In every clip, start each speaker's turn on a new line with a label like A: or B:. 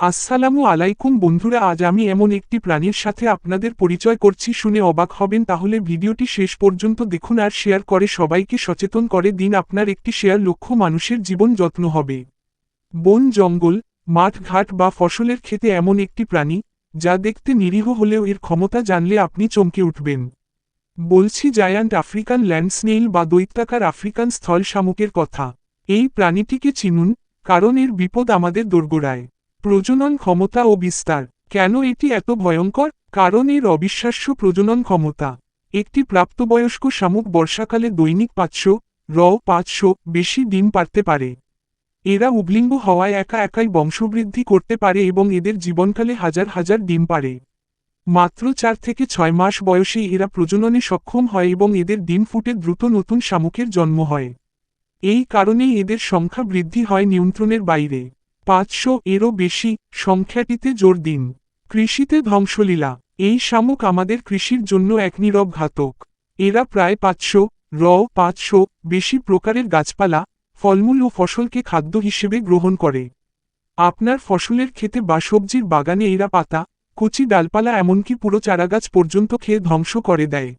A: আসসালামু আলাইকুম বন্ধুরা, আজ আমি এমন একটি প্রাণীর সাথে আপনাদের পরিচয় করছি। শুনে অবাক হবেন, তাহলে ভিডিওটি শেষ পর্যন্ত দেখুন আর শেয়ার করে সবাইকে সচেতন করে দিন, আপনার একটি শেয়ার লক্ষ্য মানুষের জীবন যত্ন হবে। বন, জঙ্গল, মাঠ, ঘাট বা ফসলের ক্ষেতে এমন একটি প্রাণী, যা দেখতে নিরীহ হলেও এর ক্ষমতা জানলে আপনি চমকে উঠবেন। বলছি, জায়ান্ট আফ্রিকান ল্যান্ড স্নেইল বা দৈত্যাকার আফ্রিকান স্থল শামুকের কথা। এই প্রাণীটিকে চিনুন, কারণ এর বিপদ আমাদের দোরগোড়ায়। প্রজনন ক্ষমতা ও বিস্তার। কেন এটি এত ভয়ঙ্কর? কারণ এর অবিশ্বাস্য প্রজনন ক্ষমতা। একটি প্রাপ্তবয়স্ক শামুক বর্ষাকালে দৈনিক পাঁচশো, র, পাঁচশো বেশি ডিম পারতে পারে। এরা উবলিঙ্গ হওয়ায় একা একাই বংশবৃদ্ধি করতে পারে এবং এদের জীবনকালে হাজার হাজার ডিম পারে। মাত্র চার থেকে ছয় মাস বয়সে এরা প্রজননে সক্ষম হয় এবং এদের ডিম ফুটে দ্রুত নতুন শামুকের জন্ম হয়। এই কারণেই এদের সংখ্যা বৃদ্ধি হয় নিয়ন্ত্রণের বাইরে। পাঁচশো এরও বেশি সংখ্যাটিতে জোর দিন। কৃষিতে ধ্বংসলীলা। এই শামুক আমাদের কৃষির জন্য এক নীরব ঘাতক। এরা প্রায় পাঁচশো র পাঁচশো বেশি প্রকারের গাছপালা, ফলমূল ও ফসলকে খাদ্য হিসেবে গ্রহণ করে। আপনার ফসলের ক্ষেতে বা সবজির বাগানে এরা পাতা, কচি ডালপালা এমনকি পুরো চারাগাছ পর্যন্ত খেয়ে ধ্বংস করে দেয়।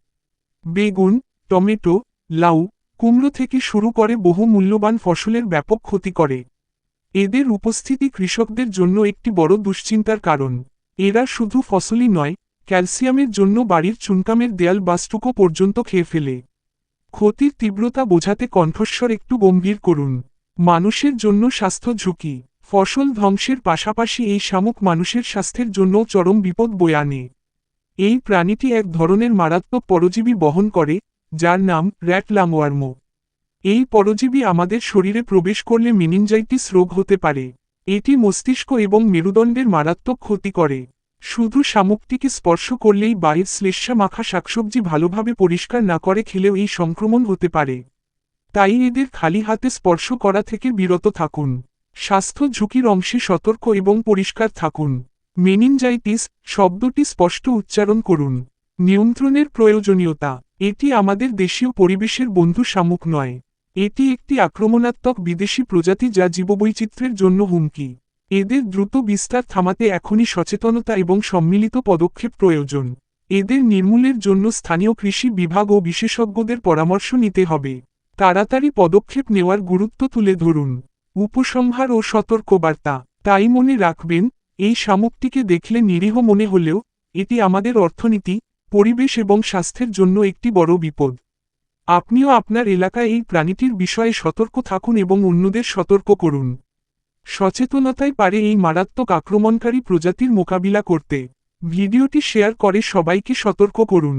A: বেগুন, টমেটো, লাউ, কুমড়ো থেকে শুরু করে বহু মূল্যবান ফসলের ব্যাপক ক্ষতি করে। এদের উপস্থিতি কৃষকদের জন্য একটি বড় দুশ্চিন্তার কারণ। এরা শুধু ফসলই নয়, ক্যালসিয়ামের জন্য বাড়ির চুনকামের দেয়াল বাস্টুকো পর্যন্ত খেয়ে ফেলে। ক্ষতির তীব্রতা বোঝাতে কণ্ঠস্বর একটু গম্ভীর করুন। মানুষের জন্য স্বাস্থ্য ঝুঁকি। ফসল ধ্বংসের পাশাপাশি এই শামুক মানুষের স্বাস্থ্যের জন্য চরম বিপদ বয়ে আনে। এই প্রাণীটি এক ধরনের মারাত্মক পরজীবী বহন করে, যার নাম র্যাট লাংওয়ার্ম এই পরজীবী আমাদের শরীরে প্রবেশ করলে মিনিনজাইটিস রোগ হতে পারে। এটি মস্তিষ্ক এবং মেরুদণ্ডের মারাত্মক ক্ষতি করে। শুধু শামুকটিকে স্পর্শ করলেই বাইর শ্লেষ্মা মাখা শাকসবজি ভালোভাবে পরিষ্কার না করে খেলেও এই সংক্রমণ হতে পারে। তাই এদের খালি হাতে স্পর্শ করা থেকে বিরত থাকুন। স্বাস্থ্য ঝুঁকির অংশে সতর্ক এবং পরিষ্কার থাকুন। মেনিনজাইটিস শব্দটি স্পষ্ট উচ্চারণ করুন। নিয়ন্ত্রণের প্রয়োজনীয়তা। এটি আমাদের দেশীয় পরিবেশের বন্ধু শামুক নয়। এটি একটি আক্রমণাত্মক বিদেশি প্রজাতি যা জীববৈচিত্র্যের জন্য হুমকি। এদের দ্রুত বিস্তার থামাতে এখনই সচেতনতা এবং সম্মিলিত পদক্ষেপ প্রয়োজন। এদের নির্মূলের জন্য স্থানীয় কৃষি বিভাগ ও বিশেষজ্ঞদের পরামর্শ নিতে হবে। তাড়াতাড়ি পদক্ষেপ নেওয়ার গুরুত্ব তুলে ধরুন। উপসংহার ও সতর্কবার্তা। তাই মনে রাখবেন, এই শামুকটিকে দেখলে নিরীহ মনে হলেও, এটি আমাদের অর্থনীতি, পরিবেশ এবং স্বাস্থ্যের জন্য একটি বড় বিপদ। আপনিও আপনার এলাকায় এই প্রাণীটির বিষয়ে সতর্ক থাকুন এবং অন্যদের সতর্ক করুন। সচেতনতাই পারে এই মারাত্মক আক্রমণকারী প্রজাতির মোকাবিলা করতে। ভিডিওটি শেয়ার করে সবাইকে সতর্ক করুন।